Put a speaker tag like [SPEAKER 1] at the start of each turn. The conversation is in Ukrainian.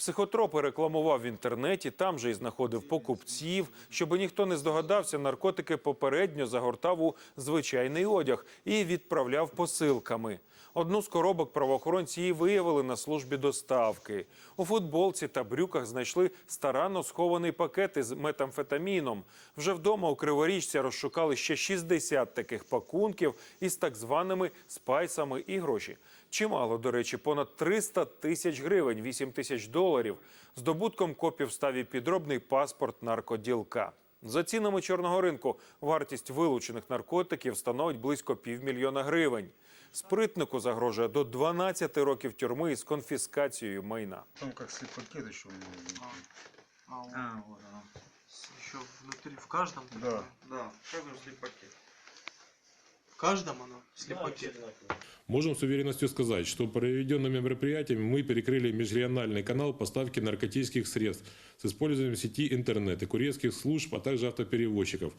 [SPEAKER 1] Психотропи рекламував в інтернеті, там же і знаходив покупців. Щоби ніхто не здогадався, наркотики попередньо загортав у звичайний одяг і відправляв посилками. Одну з коробок правоохоронці і виявили на службі доставки. У футболці та брюках знайшли старанно схований пакет із метамфетаміном. Вже вдома у Криворічця розшукали ще 60 таких пакунків із так званими спайсами і гроші. Чимало, до речі, понад 300 тисяч гривень, 8 тисяч доларів. Здобутком копів став і підробний паспорт наркоділка. За цінами чорного ринку вартість вилучених наркотиків становить близько півмільйона гривень. Спритнику загрожує до 12 років тюрми із конфіскацією майна.
[SPEAKER 2] Там как слепакет еще у него.
[SPEAKER 3] А.
[SPEAKER 4] А,
[SPEAKER 3] в?
[SPEAKER 2] Да.
[SPEAKER 3] такое?
[SPEAKER 4] Да, в каждом слепаке.
[SPEAKER 3] В каждом оно? Слепаке?
[SPEAKER 5] Можем с уверенностью сказать, что проведенными мероприятиями мы перекрыли межрегиональный канал поставки наркотических средств с использованием сети интернет и курьерских служб, а также автоперевозчиков.